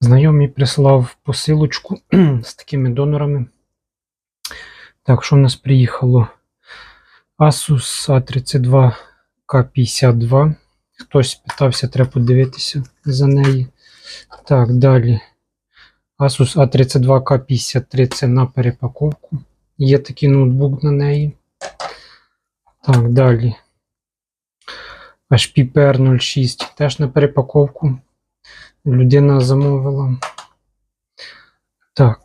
Знайомий прислав посилочку з такими донорами. Так, що в нас приїхало? Asus A32 K52. Хтось питався, треба подивитися за неї. Так, далі. Asus A32 K53 це на перепаковку. Є такий ноутбук на неї. Так, далі. HP PR06 теж на перепаковку. Людина замовила. Так.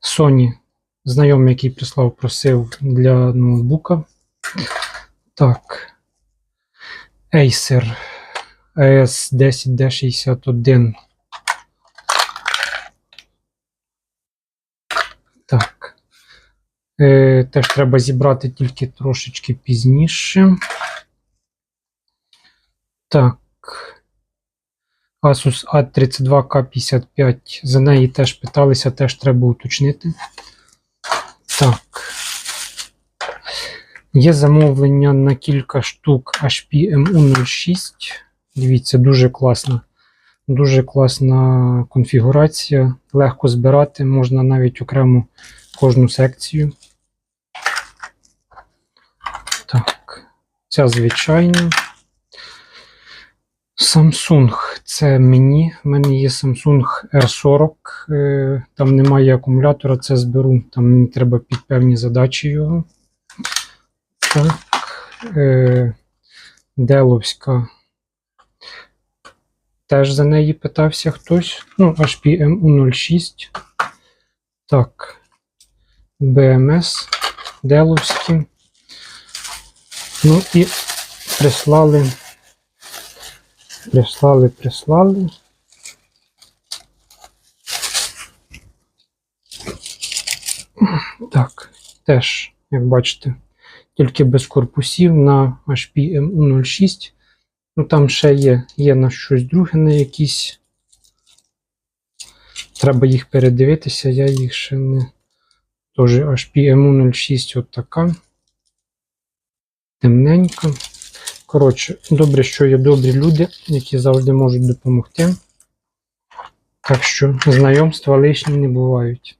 Sony. Знайомий, який прислав, просив для ноутбука. Так. Acer AS10D61. Так. Е, теж треба зібрати тільки трошечки пізніше. Так. Asus A32K55. За неї теж питалися, теж треба уточнити. Так. Є замовлення на кілька штук HP MU06. Дивіться, дуже класна. Дуже класна конфігурація. Легко збирати, можна навіть окремо кожну секцію. Так, ця звичайна. Samsung. Це мені. У мене є Samsung R40. е, Там немає акумулятора, це зберу. Там мені треба під певні задачі його. Так. е, Деловська. Теж за неї питався хтось. Ну, HP MU06. Так. BMS. Деловські. Ну і прислали. Прислали, прислали. Так, теж, як бачите, тільки без корпусів на HP MU06. Ну там ще є, є на щось друге на якісь. Треба їх передивитися, я їх ще не. Тож HP MU06 от така. Темненька. Коротше, добре, що є добрі люди, які завжди можуть допомогти. Так що знайомства лишні не бувають.